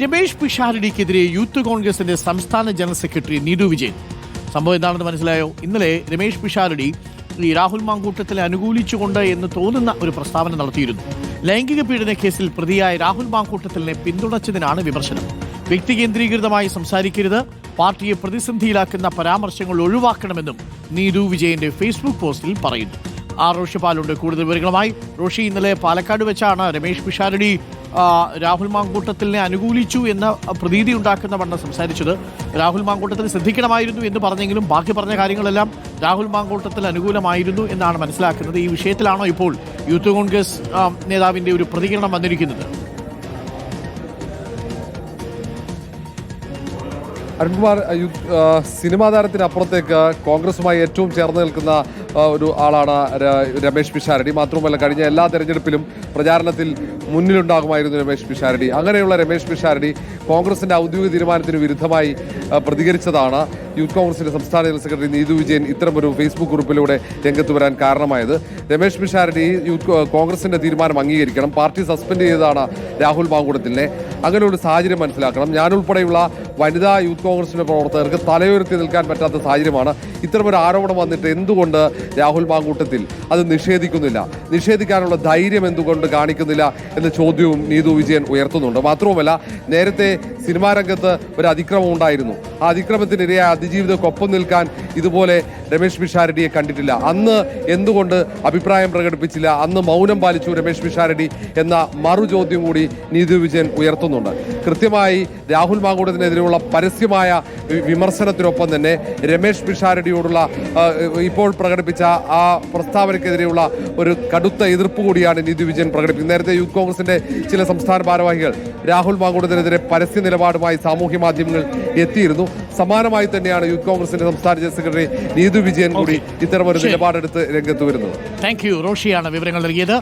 Ramesh പിഷാരടിക്കെതിരെ youth കോൺഗ്രസിന്റെ സംസ്ഥാന general secretary Neethu Vijayan. സംഭവം എന്താണെന്ന് മനസ്സിലായോ? ഇന്നലെ രമേഷ് പിഷാരടി ഈ രാഹുൽ മാങ്കൂട്ടത്തിലെ അനുകൂലിച്ചുകൊണ്ട് എന്ന് തോന്നുന്ന ഒരു പ്രസ്താവന നടത്തിയിരുന്നു. ലൈംഗിക പീഡന കേസിൽ പ്രതിയായ രാഹുൽ മാങ്കൂട്ടത്തിലിനെ പിന്തുണച്ചതിനാണ് വിമർശനം. വ്യക്തി കേന്ദ്രീകൃതമായി സംസാരിക്കരുത്. പാർട്ടിയെ പ്രതിസന്ധിയിലാക്കുന്ന പരാമർശങ്ങൾ ഒഴിവാക്കണമെന്നും നീതു വിജയന്റെ ഫേസ്ബുക്ക് പോസ്റ്റിൽ പറയുന്നു. ആർ റോഷി പാലുണ്ട്. കൂടുതൽ വിവരങ്ങളുമായി റോഷി ഇന്നലെ പാലക്കാട് വെച്ചാണ് രമേഷ് പിഷാരടി രാഹുൽ മാങ്കൂട്ടത്തിനെ അനുകൂലിച്ചു എന്ന പ്രതീതി ഉണ്ടാക്കുന്ന വണ്ണം സംസാരിച്ചത് രാഹുൽ മാങ്കൂട്ടത്തിൽ ശ്രദ്ധിക്കണമായിരുന്നു എന്ന് പറഞ്ഞെങ്കിലും ബാക്കി പറഞ്ഞ കാര്യങ്ങളെല്ലാം രാഹുൽ മാങ്കൂട്ടത്തിൽ അനുകൂലമായിരുന്നു എന്നാണ് മനസ്സിലാക്കുന്നത്. ഈ വിഷയത്തിലാണോ ഇപ്പോൾ യൂത്ത് കോൺഗ്രസ് നേതാവിന്റെ ഒരു പ്രതികരണം വന്നിരിക്കുന്നത്? അരുൺകുമാർ സിനിമാ താരത്തിനപ്പുറത്തേക്ക് കോൺഗ്രസുമായി ഏറ്റവും ചേർന്ന് നിൽക്കുന്ന ഒരു ആളാണ് രമേശ് പിഷാരടി. മാത്രമല്ല കഴിഞ്ഞ എല്ലാ തെരഞ്ഞെടുപ്പിലും പ്രചാരണത്തിൽ മുന്നിലുണ്ടാകുമായിരുന്നു രമേശ് പിഷാരടി. അങ്ങനെയുള്ള രമേശ് പിഷാരടി കോൺഗ്രസിന്റെ ഔദ്യോഗിക തീരുമാനത്തിന് വിരുദ്ധമായി പ്രതികരിച്ചതാണ് യൂത്ത് കോൺഗ്രസിന്റെ സംസ്ഥാന ജനറൽ സെക്രട്ടറി നീതു വിജയൻ ഇത്തരമൊരു ഫേസ്ബുക്ക് ഗ്രൂപ്പിലൂടെ രംഗത്ത് വരാൻ കാരണമായത്. രമേശ് പിഷാരടി യൂത്ത് കോൺഗ്രസിന്റെ തീരുമാനം അംഗീകരിക്കണം. പാർട്ടി സസ്പെൻഡ് ചെയ്തതാണ് രാഹുൽ മാങ്കുടത്തിനെ അങ്ങനെ ഒരു സാഹചര്യം മനസ്സിലാക്കണം. ഞാനുൾപ്പെടെയുള്ള വനിതാ യൂത്ത് കോൺഗ്രസിന്റെ പ്രവർത്തകർക്ക് തലയുയർത്തി നിൽക്കാൻ പറ്റാത്ത സാഹചര്യമാണ്. ഇത്തരമൊരു ആരോപണം വന്നിട്ട് എന്തുകൊണ്ട് രാഹുൽ മാങ്കൂട്ടത്തിൽ അത് നിഷേധിക്കുന്നില്ല. നിഷേധിക്കാനുള്ള ധൈര്യം എന്തുകൊണ്ട് കാണിക്കുന്നില്ല എന്ന ചോദ്യവും നീതു വിജയൻ ഉയർത്തുന്നുണ്ട്. മാത്രവുമല്ല നേരത്തെ സിനിമാ രംഗത്ത് ഒരു അതിക്രമം ഉണ്ടായിരുന്നു. ആ അതിക്രമത്തിനിരയായ അതിജീവിതക്കൊപ്പം നിൽക്കാൻ ഇതുപോലെ രമേശ് പിഷാരടിയെ കണ്ടിട്ടില്ല. അന്ന് എന്തുകൊണ്ട് അഭിപ്രായം പ്രകടിപ്പിച്ചില്ല? അന്ന് മൗനം പാലിച്ചു രമേശ് പിഷാരടി എന്ന മറു ചോദ്യം കൂടി നീതു വിജയൻ ഉയർത്തുന്നുണ്ട്. കൃത്യമായി രാഹുൽ മാങ്കൂടത്തിനെതിരെയുള്ള പരസ്യമായ വിമർശനത്തിനൊപ്പം തന്നെ രമേശ് പിഷാരടിയോടുള്ള ഇപ്പോൾ പ്രകടിപ്പിച്ച ആ പ്രസ്താവനയ്ക്കെതിരെയുള്ള ഒരു കടുത്ത എതിർപ്പ് കൂടിയാണ് നീതു വിജയൻ പ്രകടിപ്പിക്കുന്നത്. നേരത്തെ യൂത്ത് കോൺഗ്രസിന്റെ ചില സംസ്ഥാന ഭാരവാഹികൾ രാഹുൽ മാങ്കൂടത്തിനെതിരെ പരസ്യ നിലപാടുമായി സാമൂഹ്യ മാധ്യമങ്ങൾ എത്തിയിരുന്നു. സമാനമായി തന്നെയാണ് യൂത്ത് കോൺഗ്രസിന്റെ സംസ്ഥാന ജനറൽ സെക്രട്ടറി നീതു വിജയൻ കൂടി ഇത്തരമൊരു. നിലപാടെടുത്ത് രംഗത്ത് വരുന്നത്. താങ്ക് യു റോഷിയാണ് വിവരങ്ങൾ നൽകിയത്.